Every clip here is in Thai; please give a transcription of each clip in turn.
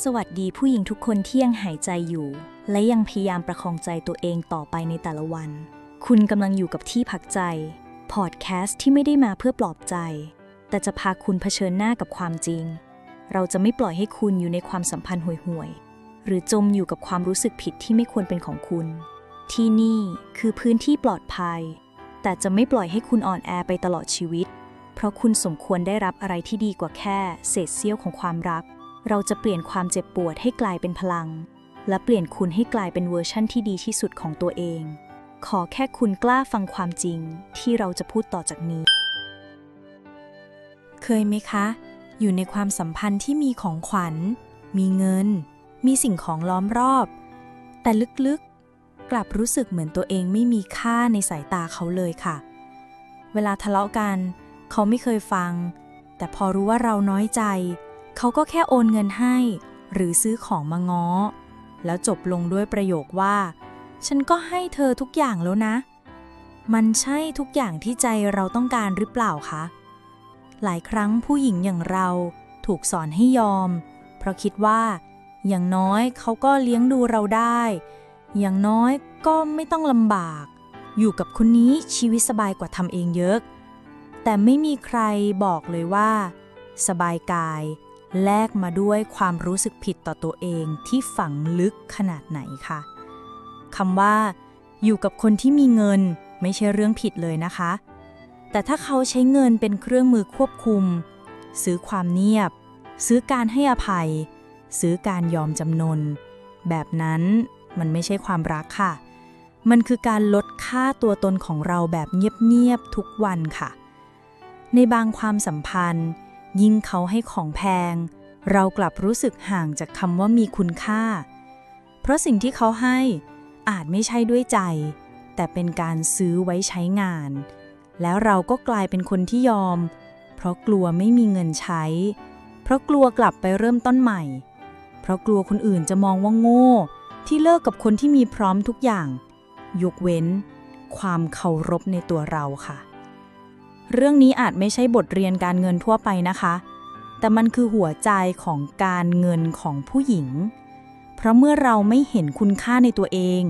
สวัสดีผู้หญิงทุกคนที่ยังหายใจอยู่ และยังพยายามประคองใจตัวเองต่อไปในแต่ละวัน คุณกำลังอยู่กับที่พักใจ พอดแคสต์ที่ไม่ได้มาเพื่อปลอบใจ แต่จะพาคุณเผชิญหน้ากับความจริง เราจะไม่ปล่อยให้คุณอยู่ในความสัมพันธ์ห่วยๆ หรือจมอยู่กับความรู้สึกผิดที่ไม่ควรเป็นของคุณ ที่นี่คือพื้นที่ปลอดภัย แต่จะไม่ปล่อยให้คุณอ่อนแอไปตลอดชีวิต เพราะคุณสมควรได้รับอะไรที่ดีกว่าแค่เศษเสี้ยวของความรัก เราจะเปลี่ยนความเจ็บปวดให้กลายเป็นพลัง และเปลี่ยนคุณให้กลายเป็นเวอร์ชั่นที่ดีที่สุดของตัวเอง ขอแค่คุณกล้าฟังความจริงที่เราจะพูดต่อจากนี้ เคยไหมคะ อยู่ในความสัมพันธ์ที่มีของขวัญ มีเงิน มีสิ่งของล้อมรอบ แต่ลึกๆ กลับรู้สึกเหมือนตัวเองไม่มีค่าในสายตาเขาเลยค่ะ เวลาทะเลาะกัน เขาไม่เคยฟัง แต่พอรู้ว่าเราน้อยใจ เขาก็แค่โอนเงินให้ หรือซื้อของมาง้อ แล้วจบลงด้วยประโยคว่า ฉันก็ให้เธอทุกอย่างแล้วนะ มันใช่ทุกอย่างที่ใจเราต้องการหรือเปล่าคะ หลายครั้งผู้หญิงอย่างเราถูกสอนให้ยอม เพราะคิดว่า อย่างน้อยเขาก็เลี้ยงดูเราได้ อย่างน้อยก็ไม่ต้องลำบาก อยู่กับคนนี้ชีวิตสบายกว่าทำเองเยอะ แต่ไม่มีใครบอกเลยว่า สบายกาย แลกมาด้วยความรู้สึกผิดต่อตัวเองที่ฝังลึกขนาดไหนคะคำว่า อยู่กับคนที่มีเงินไม่ใช่เรื่องผิดเลยนะคะ แต่ถ้าเขาใช้เงินเป็นเครื่องมือควบคุม ซื้อความเงียบ ซื้อการให้อภัย ซื้อการยอมจำนน แบบนั้นมันไม่ใช่ความรักค่ะ มันคือการลดค่าตัวตนของเราแบบเงียบๆทุกวันค่ะ ในบางความสัมพันธ์ ยิ่งเขาให้ของแพง เรากลับรู้สึกห่างจากคำว่ามีคุณค่า เพราะสิ่งที่เขาให้อาจไม่ใช่ด้วยใจ แต่เป็นการซื้อไว้ใช้งาน แล้วเราก็กลายเป็นคนที่ยอม เพราะกลัวไม่มีเงินใช้ เพราะกลัวกลับไปเริ่มต้นใหม่ เพราะกลัวคนอื่นจะมองว่าโง่ ที่เลิกกับคนที่มีพร้อมทุกอย่าง ยกเว้น ความเคารพในตัวเราค่ะ เรื่องนี้อาจไม่ใช่บทเรียนการเงินทั่วไปนะคะ แต่มันคือหัวใจของการเงินของผู้หญิง เพราะเมื่อเราไม่เห็นคุณค่าในตัวเอง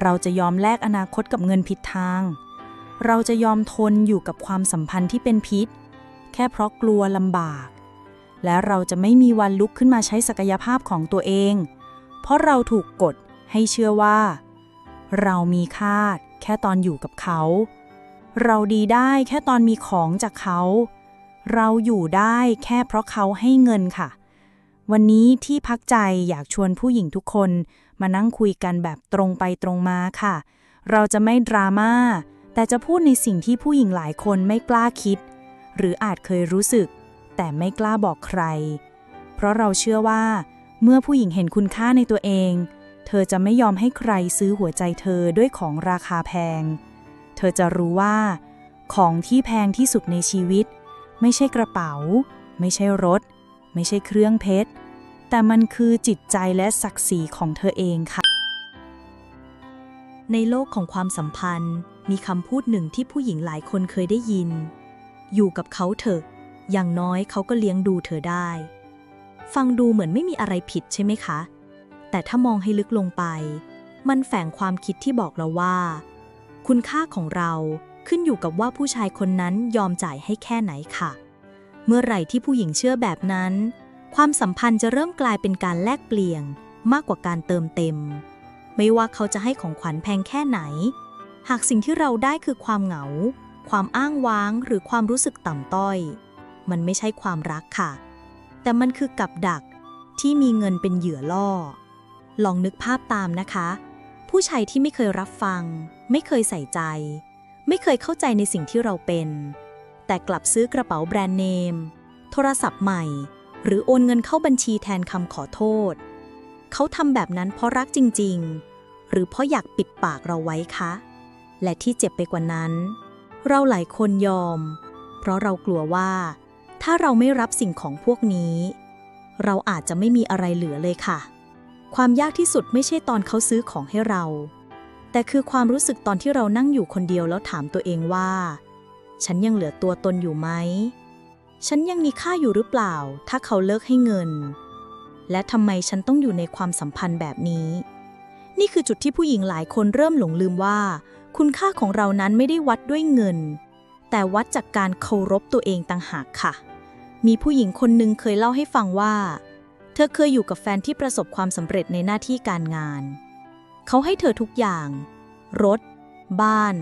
เราจะยอมแลกอนาคตกับเงินผิดทาง เราจะยอมทนอยู่กับความสัมพันธ์ที่เป็นพิษ แค่เพราะกลัวลำบาก และเราจะไม่มีวันลุกขึ้นมาใช้ศักยภาพของตัวเอง เพราะเราถูกกดให้เชื่อว่า เรามีค่าแค่ตอนอยู่กับเขา เราดีได้แค่ตอนมีของจากเขา เราอยู่ได้แค่เพราะเขาให้เงินค่ะ วันนี้ที่พักใจอยากชวนผู้หญิงทุกคนมานั่งคุยกันแบบตรงไปตรงมาค่ะ เราจะไม่ดราม่าแต่จะพูดในสิ่งที่ผู้หญิงหลายคนไม่กล้าคิด หรืออาจเคยรู้สึก แต่ไม่กล้าบอกใคร เพราะเราเชื่อว่า เมื่อผู้หญิงเห็นคุณค่าในตัวเอง เธอจะไม่ยอมให้ใครซื้อหัวใจเธอด้วยของราคาแพง เธอจะรู้ว่า ของที่แพงที่สุดในชีวิต ไม่ใช่กระเป๋า ไม่ใช่รถ ไม่ใช่เครื่องเพชร แต่มันคือจิตใจและศักดิ์ศรีของเธอเองค่ะ ในโลกของความสัมพันธ์ มีคำพูดหนึ่งที่ผู้หญิงหลายคนเคยได้ยิน อยู่กับเขาเถอะ อย่างน้อยเขาก็เลี้ยงดูเธอได้ ฟังดูเหมือนไม่มีอะไรผิดใช่ไหมคะ แต่ถ้ามองให้ลึกลงไป มันแฝงความคิดที่บอกเราว่า คุณค่าของเราขึ้นอยู่กับว่าผู้ชายคนนั้นยอมจ่ายให้แค่ไหนค่ะ เมื่อไหร่ที่ผู้หญิงเชื่อแบบนั้น ความสัมพันธ์จะเริ่มกลายเป็นการแลกเปลี่ยนมากกว่าการเติมเต็ม ไม่ว่าเขาจะให้ของขวัญแพงแค่ไหน หากสิ่งที่เราได้คือความเหงา ความอ้างว้างหรือความรู้สึกต่ำต้อย มันไม่ใช่ความรักค่ะ แต่มันคือกับดักที่มีเงินเป็นเหยื่อล่อ ลองนึกภาพตามนะคะ ผู้ชายที่ไม่เคยรับฟัง ไม่เคยใส่ใจ ไม่เคยเข้าใจในสิ่งที่เราเป็น แต่กลับซื้อกระเป๋าแบรนด์เนม โทรศัพท์ใหม่ หรือโอนเงินเข้าบัญชีแทนคำขอโทษ เขาทำแบบนั้นเพราะรักจริง ๆ หรือเพราะอยากปิดปากเราไว้คะ และที่เจ็บไปกว่านั้น เราหลายคนยอม เพราะเรากลัวว่า ถ้าเราไม่รับสิ่งของพวกนี้ เราอาจจะไม่มีอะไรเหลือเลยค่ะ ความยากที่สุดไม่ใช่ตอนเขาซื้อของให้เรา แต่คือความรู้สึกตอนที่เรานั่งอยู่คนเดียวแล้วถามตัวเองว่า ฉันยังเหลือตัวตนอยู่ไหม ฉันยังมีค่าอยู่หรือเปล่า ถ้าเขาเลิกให้เงิน และทำไมฉันต้องอยู่ในความสัมพันธ์แบบนี้ นี่คือจุดที่ผู้หญิงหลายคนเริ่มหลงลืมว่า คุณค่าของเรานั้นไม่ได้วัดด้วยเงิน แต่วัดจากการเคารพตัวเองต่างหากค่ะ มีผู้หญิงคนหนึ่งเคยเล่าให้ฟังว่า ธอเคยอยู่กับแฟนที่ประสบความสำเร็จในหน้าที่การงาน เขาให้เธอทุกอย่าง รถ บ้าน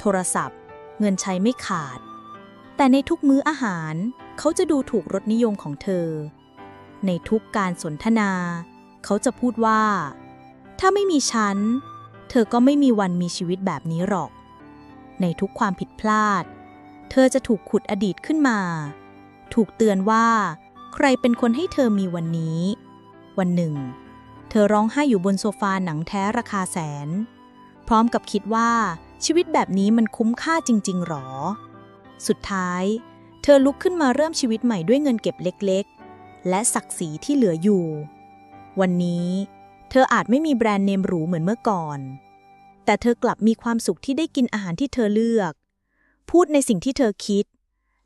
โทรศัพท์ เงินใช้ไม่ขาด แต่ในทุกมื้ออาหาร เขาจะดูถูกรสนิยมของเธอ ในทุกการสนทนา เขาจะพูดว่า ถ้าไม่มีฉัน เธอก็ไม่มีวันมีชีวิตแบบนี้หรอก ในทุกความผิดพลาด เธอจะถูกขุดอดีตขึ้นมา ถูกเตือนว่า ใครเป็นคนให้เธอมีวันนี้ วันหนึ่ง เธอร้องไห้อยู่บนโซฟาหนังแท้ราคาแสน พร้อมกับคิดว่าชีวิตแบบนี้มันคุ้มค่าจริง ๆ หรอ สุดท้าย เธอลุกขึ้นมาเริ่มชีวิตใหม่ด้วยเงินเก็บเล็กๆ และศักดิ์ศรีที่เหลืออยู่ วันนี้ เธออาจไม่มีแบรนด์เนมหรูเหมือนเมื่อก่อน แต่เธอกลับมีความสุขที่ได้กินอาหารที่เธอเลือก พูดในสิ่งที่เธอคิด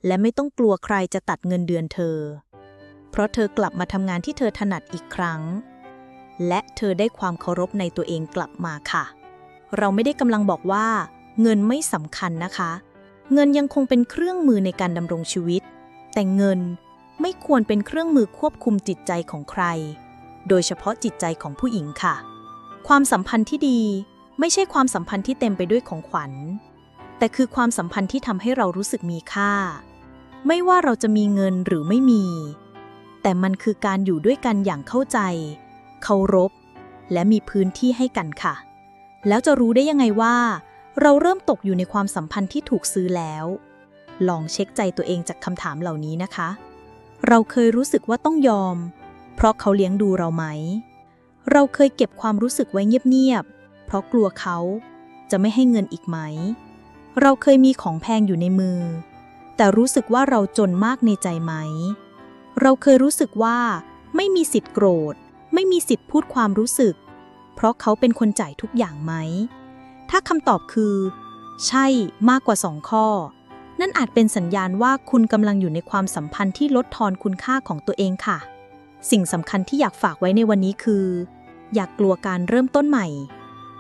และไม่ต้องกลัวใครจะตัดเงินเดือนเธอ เพราะเธอกลับมาทำงานที่เธอถนัดอีกครั้ง และเธอได้ความเคารพในตัวเองกลับมาค่ะ เราไม่ได้กำลังบอกว่า เงินไม่สำคัญนะคะ เงินยังคงเป็นเครื่องมือในการดำรงชีวิต แต่เงินไม่ควรเป็นเครื่องมือควบคุมจิตใจของใคร โดยเฉพาะจิตใจของผู้หญิงค่ะ ความสัมพันธ์ที่ดีไม่ใช่ความสัมพันธ์ที่เต็มไปด้วยของขวัญ แต่คือความสัมพันธ์ที่ทำให้เรารู้สึกมีค่า ไม่ว่าเราจะมีเงินหรือไม่มี แต่มันคือการอยู่ด้วยกันอย่างเข้าใจ เคารพ และมีพื้นที่ให้กันค่ะ แล้วจะรู้ได้ยังไงว่า เราเริ่มตกอยู่ในความสัมพันธ์ที่ถูกซื้อแล้ว ลองเช็คใจตัวเองจากคำถามเหล่านี้นะคะ เราเคยรู้สึกว่าต้องยอม เพราะเขาเลี้ยงดูเราไหม เราเคยเก็บความรู้สึกไว้เงียบๆ เพราะกลัวเขาจะไม่ให้เงินอีกไหม เราเคยมีของแพงอยู่ในมือ แต่รู้สึกว่าเราจนมากในใจไหม เราเคยรู้สึกว่า ไม่มีสิทธิ์โกรธ ไม่มีสิทธิ์พูดความรู้สึก เพราะเขาเป็นคนจ่ายทุกอย่างไหม ถ้าคำตอบคือ ใช่มากกว่าสองข้อ นั่นอาจเป็นสัญญาณว่าคุณกำลังอยู่ในความสัมพันธ์ที่ลดทอนคุณค่าของตัวเองค่ะ สิ่งสำคัญที่อยากฝากไว้ในวันนี้คือ อยากกลัวการเริ่มต้นใหม่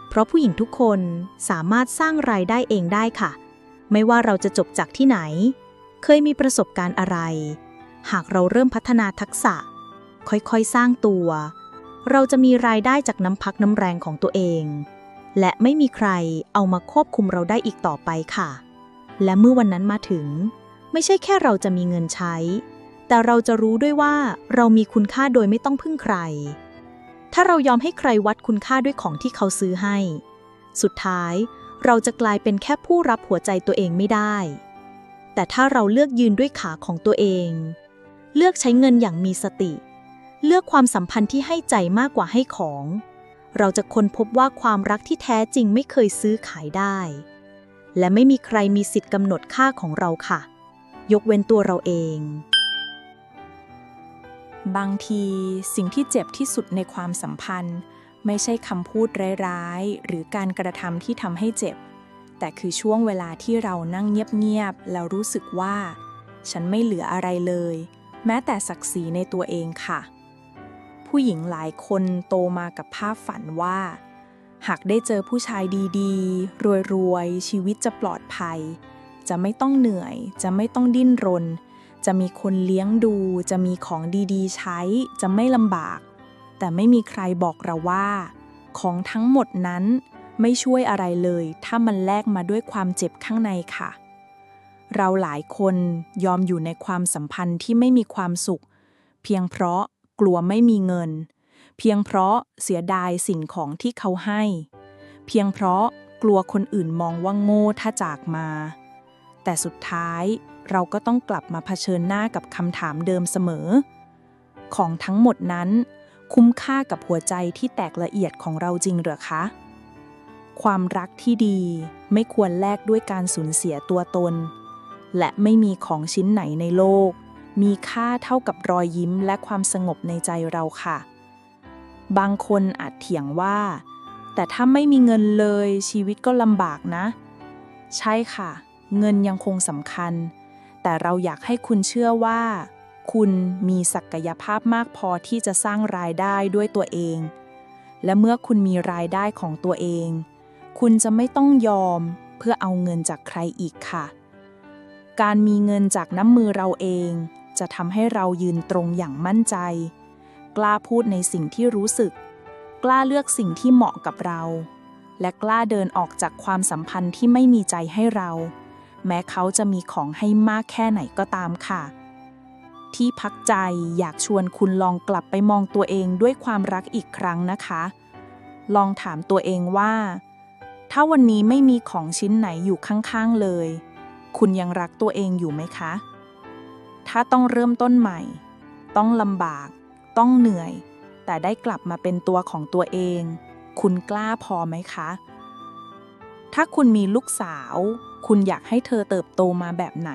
เพราะผู้หญิงทุกคนสามารถสร้างรายได้เองได้ค่ะ ไม่ว่าเราจะจบจากที่ไหน เคยมีประสบการณ์อะไร หากเราเริ่มพัฒนาทักษะ ค่อยๆ สร้างตัว เราจะมีรายได้จากน้ำพักน้ำแรงของตัวเอง และไม่มีใครเอามาควบคุมเราได้อีกต่อไปค่ะ และเมื่อวันนั้นมาถึง ไม่ใช่แค่เราจะมีเงินใช้ แต่เราจะรู้ด้วยว่าเรามีคุณค่าโดยไม่ต้องพึ่งใคร ถ้าเรายอมให้ใครวัดคุณค่าด้วยของที่เขาซื้อให้ สุดท้ายเราจะกลายเป็นแค่ผู้รับหัวใจตัวเองไม่ได้ แต่ถ้าเราเลือกยืนด้วยขาของตัวเอง เลือกใช้เงินอย่างมีสติ เลือกความสัมพันธ์ที่ให้ใจมากกว่าให้ของ เราจะค้นพบว่าความรักที่แท้จริงไม่เคยซื้อขายได้ และไม่มีใครมีสิทธิ์กำหนดค่าของเราค่ะ ยกเว้นตัวเราเอง บางทีสิ่งที่เจ็บที่สุดในความสัมพันธ์ ไม่ใช่คำพูดร้ายๆ หรือการกระทำที่ทำให้เจ็บ แต่คือช่วงเวลาที่เรานั่งเงียบๆแล้วรู้สึกว่า ฉันไม่เหลืออะไรเลย แม้แต่ศักดิ์ศรีในตัวเองค่ะ ผู้หญิงหลายคนโตมากับภาพฝันว่า หากได้เจอผู้ชายดีๆ รวยๆ ชีวิตจะปลอดภัย จะไม่ต้องเหนื่อย จะไม่ต้องดิ้นรน จะมีคนเลี้ยงดู จะมีของดีๆ ใช้ จะไม่ลำบาก แต่ไม่มีใครบอกเราว่า ของทั้งหมดนั้นไม่ช่วยอะไรเลย ถ้ามันแลกมาด้วยความเจ็บข้างในค่ะ เราหลายคนยอมอยู่ในความสัมพันธ์ที่ไม่มีความสุข เพียงเพราะกลัวไม่มีเงิน เพียงเพราะเสียดายสิ่งของที่เขาให้ เพียงเพราะกลัวคนอื่นมองว่าโง่ถ้าจากมา แต่สุดท้ายเราก็ต้องกลับมาเผชิญหน้ากับคำถามเดิมเสมอ ของทั้งหมดนั้น คุ้มค่ากับหัวใจที่แตกละเอียดของเราจริงหรือคะ ความรักที่ดีไม่ควรแลกด้วยการสูญเสียตัวตน และไม่มีของชิ้นไหนในโลก มีค่าเท่ากับรอยยิ้มและความสงบในใจเราค่ะ บางคนอาจเถียงว่า แต่ถ้าไม่มีเงินเลยชีวิตก็ลำบากนะ ใช่ค่ะ เงินยังคงสำคัญ แต่เราอยากให้คุณเชื่อว่า คุณมีศักยภาพมากพอที่จะสร้างรายได้ด้วยตัวเอง และเมื่อคุณมีรายได้ของตัวเอง คุณจะไม่ต้องยอมเพื่อเอาเงินจากใครอีกค่ะ การมีเงินจากน้ำมือเราเอง จะทำให้เรายืนตรงอย่างมั่นใจ กล้าพูดในสิ่งที่รู้สึก กล้าเลือกสิ่งที่เหมาะกับเรา และกล้าเดินออกจากความสัมพันธ์ที่ไม่มีใจให้เรา แม้เขาจะมีของให้มากแค่ไหนก็ตามค่ะ ที่พักใจอยากชวนคุณลองกลับไปมองตัวเองด้วยความรักอีกครั้งนะคะ ลองถามตัวเองว่า ถ้าวันนี้ไม่มีของชิ้นไหนอยู่ข้างๆเลย คุณยังรักตัวเองอยู่ไหมคะ ถ้าต้องเริ่มต้นใหม่ ต้องลำบาก ต้องเหนื่อย แต่ได้กลับมาเป็นตัวของตัวเอง คุณกล้าพอไหมคะ ถ้าคุณมีลูกสาว คุณอยากให้เธอเติบโตมาแบบไหน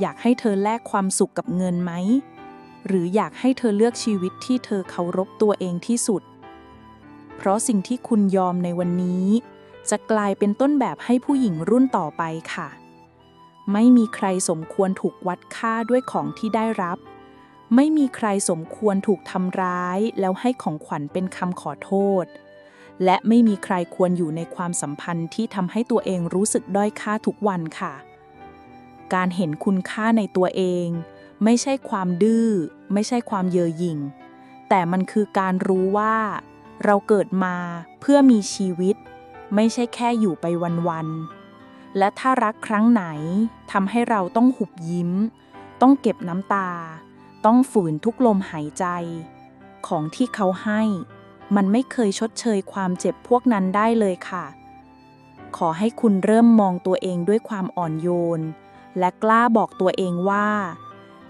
อยากให้เธอแลกความสุขกับเงินไหม หรืออยากให้เธอเลือกชีวิตที่เธอเคารพตัวเองที่สุด เพราะสิ่งที่คุณยอมในวันนี้จะกลายเป็นต้นแบบให้ผู้หญิงรุ่นต่อไปค่ะ ไม่มีใครสมควรถูกวัดค่าด้วยของที่ได้รับ ไม่มีใครสมควรถูกทำร้ายแล้วให้ของขวัญเป็นคำขอโทษ และไม่มีใครควรอยู่ในความสัมพันธ์ที่ทำให้ตัวเองรู้สึกด้อยค่าทุกวันค่ะ การเห็นคุณค่าในตัวเอง ไม่ใช่ความดื้อ ไม่ใช่ความเย่อหยิ่ง แต่มันคือการรู้ว่า เราเกิดมาเพื่อมีชีวิต ไม่ใช่แค่อยู่ไปวันๆ และถ้ารักครั้งไหนทำให้เราต้องหุบยิ้ม ต้องเก็บน้ำตา ต้องฝืนทุกลมหายใจ ของที่เขาให้ มันไม่เคยชดเชยความเจ็บพวกนั้นได้เลยค่ะ ขอให้คุณเริ่มมองตัวเองด้วยความอ่อนโยน และกล้าบอกตัวเองว่า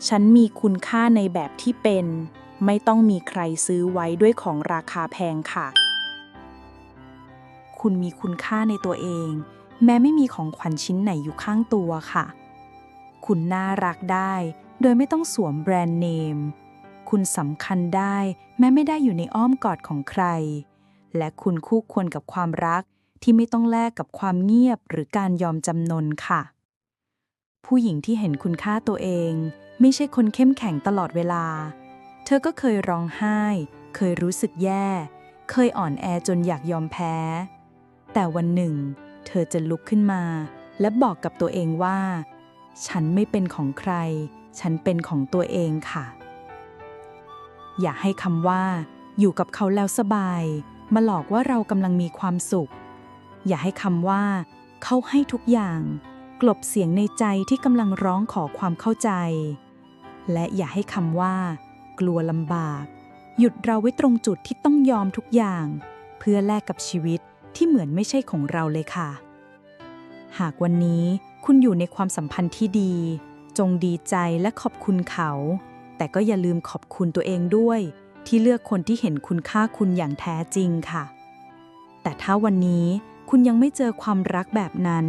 ฉันมีคุณค่าในแบบที่เป็น ไม่ต้องมีใครซื้อไว้ด้วยของราคาแพงค่ะ คุณมีคุณค่าในตัวเอง แม้ไม่มีของขวัญชิ้นไหนอยู่ข้างตัวค่ะ คุณน่ารักได้ โดยไม่ต้องสวมแบรนด์เนม คุณสำคัญได้ แม้ไม่ได้อยู่ในอ้อมกอดของใคร และคุณคู่ควรกับความรักที่ไม่ต้องแลกกับความเงียบหรือการยอมจำนนค่ะ ผู้หญิงที่เห็นคุณค่าตัวเอง ไม่ใช่คนเข้มแข็งตลอดเวลา เธอก็เคยร้องไห้ เคยรู้สึกแย่ เคยอ่อนแอจนอยากยอมแพ้ แต่วันหนึ่ง เธอจะลุกขึ้นมา และบอกกับตัวเองว่า ฉันไม่เป็นของใคร ฉันเป็นของตัวเองค่ะ อย่าให้คำว่า อยู่กับเขาแล้วสบาย มาหลอกว่าเรากำลังมีความสุข อย่าให้คำว่า เขาให้ทุกอย่าง กลบเสียงในใจที่กำลังร้องขอความเข้าใจ และอย่าให้คำว่า กลัวลำบาก หยุดเราไว้ตรงจุดที่ต้องยอมทุกอย่าง เพื่อแลกกับชีวิต ที่เหมือนไม่ใช่ของเราเลยค่ะ หากวันนี้คุณอยู่ในความสัมพันธ์ที่ดี จงดีใจและขอบคุณเขา แต่ก็อย่าลืมขอบคุณตัวเองด้วย ที่เลือกคนที่เห็นคุณค่าคุณอย่างแท้จริงค่ะ แต่ถ้าวันนี้คุณยังไม่เจอความรักแบบนั้น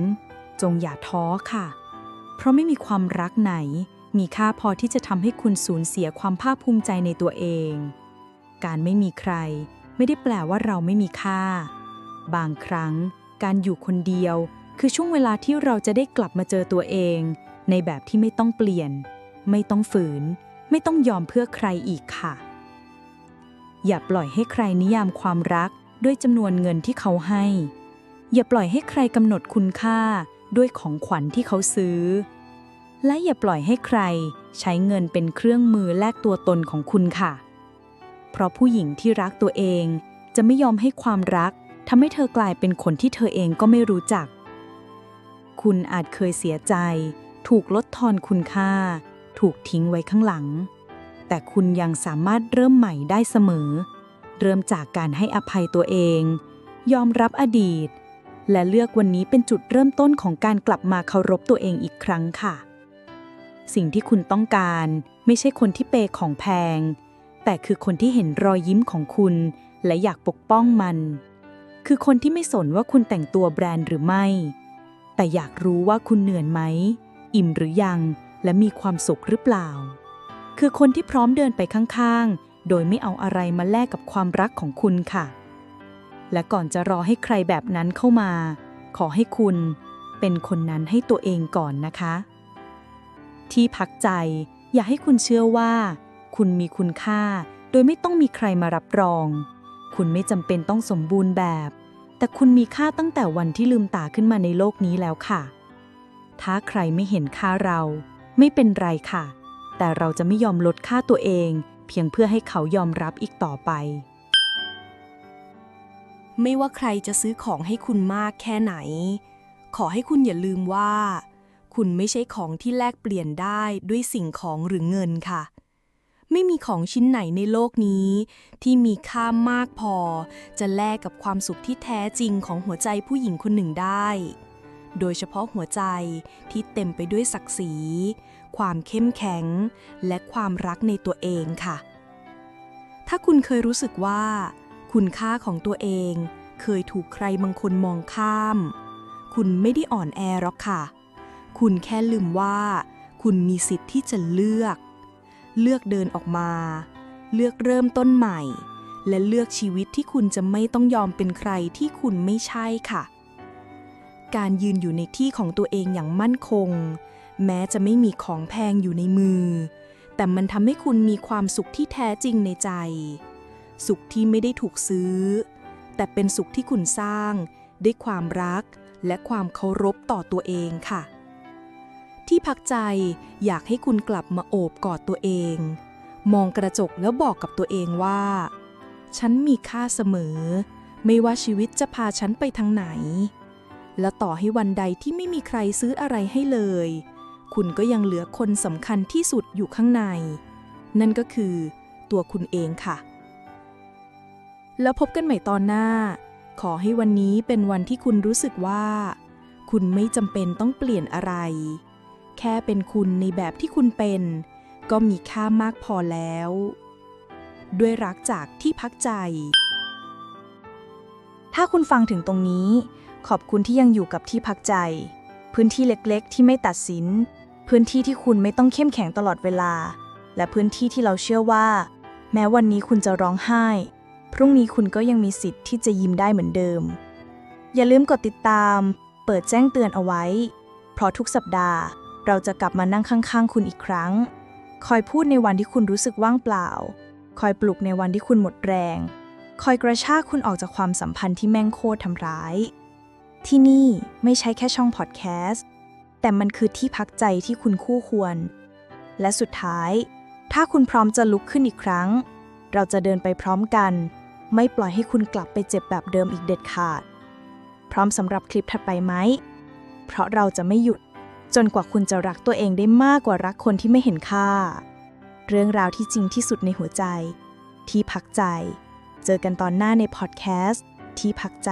จงอย่าท้อค่ะ เพราะไม่มีความรักไหน มีค่าพอที่จะทำให้คุณสูญเสียความภาคภูมิใจในตัวเอง การไม่มีใคร ไม่ได้แปลว่าเราไม่มีค่า บางครั้ง การอยู่คนเดียว คือช่วงเวลาที่เราจะได้กลับมาเจอตัวเอง ในแบบที่ไม่ต้องเปลี่ยน ไม่ต้องฝืน ไม่ต้องยอมเพื่อใครอีกค่ะ อย่าปล่อยให้ใครนิยามความรักด้วยจำนวนเงินที่เขาให้ อย่าปล่อยให้ใครกำหนดคุณค่าด้วยของขวัญที่เขาซื้อ และอย่าปล่อยให้ใครใช้เงินเป็นเครื่องมือแลกตัวตนของคุณค่ะ เพราะผู้หญิงที่รักตัวเองจะไม่ยอมให้ความรัก ทำให้เธอกลายเป็นคนที่เธอเองก็ไม่รู้จัก คุณอาจเคยเสียใจ ถูกลดทอนคุณค่า ถูกทิ้งไว้ข้างหลัง แต่คุณยังสามารถเริ่มใหม่ได้เสมอ เริ่มจากการให้อภัยตัวเอง ยอมรับอดีต และเลือกวันนี้เป็นจุดเริ่มต้นของการกลับมาเคารพตัวเองอีกครั้งค่ะ สิ่งที่คุณต้องการไม่ใช่คนที่เปย์ของแพง แต่คือคนที่เห็นรอยยิ้มของคุณ และอยากปกป้องมัน คือคนที่ไม่สนว่าคุณแต่งตัวแบรนด์หรือไม่ แต่อยากรู้ว่าคุณเหนื่อยไหม อิ่มหรือยัง และมีความสุขหรือเปล่า คือคนที่พร้อมเดินไปข้างๆ โดยไม่เอาอะไรมาแลกกับความรักของคุณค่ะ และก่อนจะรอให้ใครแบบนั้นเข้ามา ขอให้คุณเป็นคนนั้นให้ตัวเองก่อนนะคะ ที่พักใจอยากให้คุณเชื่อว่า คุณมีคุณค่า โดยไม่ต้องมีใครมารับรอง คุณไม่จำเป็นต้องสมบูรณ์แบบ แต่คุณมีค่าตั้งแต่วันที่ลืมตาขึ้นมาในโลกนี้แล้วค่ะ ถ้าใครไม่เห็นค่าเรา ไม่เป็นไรค่ะ แต่เราจะไม่ยอมลดค่าตัวเอง เพียงเพื่อให้เขายอมรับอีกต่อไป ไม่ว่าใครจะซื้อของให้คุณมากแค่ไหน ขอให้คุณอย่าลืมว่า คุณไม่ใช่ของที่แลกเปลี่ยนได้ด้วยสิ่งของหรือเงินค่ะ ไม่มีของชิ้นไหนในโลกนี้ ที่มีค่ามากพอ จะแลกกับความสุขที่แท้จริงของหัวใจผู้หญิงคนหนึ่งได้ โดยเฉพาะหัวใจที่เต็มไปด้วยศักดิ์ศรี ความเข้มแข็ง และความรักในตัวเองค่ะ ถ้าคุณเคยรู้สึกว่า คุณค่าของตัวเอง เคยถูกใครบางคนมองข้าม คุณไม่ได้อ่อนแอหรอกค่ะ คุณแค่ลืมว่า คุณมีสิทธิ์ที่จะเลือก เลือกเดินออกมา เลือกเริ่มต้นใหม่ และเลือกชีวิตที่คุณจะไม่ต้องยอมเป็นใครที่คุณไม่ใช่ค่ะ การยืนอยู่ในที่ของตัวเองอย่างมั่นคง แม้จะไม่มีของแพงอยู่ในมือ แต่มันทำให้คุณมีความสุขที่แท้จริงในใจ สุขที่ไม่ได้ถูกซื้อ แต่เป็นสุขที่คุณสร้าง ด้วยความรักและความเคารพต่อตัวเองค่ะ ที่พักใจอยากให้คุณกลับมาโอบกอดตัวเอง มองกระจกแล้วบอกกับตัวเองว่า ฉันมีค่าเสมอ ไม่ว่าชีวิตจะพาฉันไปทางไหน และต่อให้วันใดที่ไม่มีใครซื้ออะไรให้เลย คุณก็ยังเหลือคนสำคัญที่สุดอยู่ข้างใน นั่นก็คือตัวคุณเองค่ะ แล้วพบกันใหม่ตอนหน้า ขอให้วันนี้เป็นวันที่คุณรู้สึกว่า คุณไม่จำเป็นต้องเปลี่ยนอะไร แค่เป็นคุณในแบบที่คุณเป็น ก็มีค่ามากพอแล้ว ด้วยรักจากที่พักใจ ถ้าคุณฟังถึงตรงนี้ ขอบคุณที่ยังอยู่กับที่พักใจ พื้นที่เล็กๆ ที่ไม่ตัดสิน พื้นที่ที่คุณไม่ต้องเข้มแข็งตลอดเวลา และพื้นที่ที่เราเชื่อว่า แม้วันนี้คุณจะร้องไห้ พรุ่งนี้คุณก็ยังมีสิทธิ์ที่จะยิ้มได้เหมือนเดิม อย่าลืมกดติดตาม เปิดแจ้งเตือนเอาไว้ เพราะทุกสัปดาห์ เราจะกลับมานั่งข้างๆ คุณอีกครั้ง คอยพูดในวันที่คุณรู้สึกว่างเปล่า คอยปลุกในวันที่คุณหมดแรง คอยกระชากคุณออกจากความสัมพันธ์ที่แม่งโคตรทำร้าย ที่นี่ไม่ใช่แค่ช่องพอดแคสต์ แต่มันคือที่พักใจที่คุณคู่ควร และสุดท้าย ถ้าคุณพร้อมจะลุกขึ้นอีกครั้ง เราจะเดินไปพร้อมกัน ไม่ปล่อยให้คุณกลับไปเจ็บแบบเดิมอีกเด็ดขาด พร้อมสำหรับคลิปถัดไปไหม เพราะเราจะไม่หยุด จนกว่าคุณจะรักตัวเองได้มากกว่ารักคนที่ไม่เห็นค่า เรื่องราวที่จริงที่สุดในหัวใจ ที่พักใจ เจอกันตอนหน้าในพอดแคสต์ที่พักใจ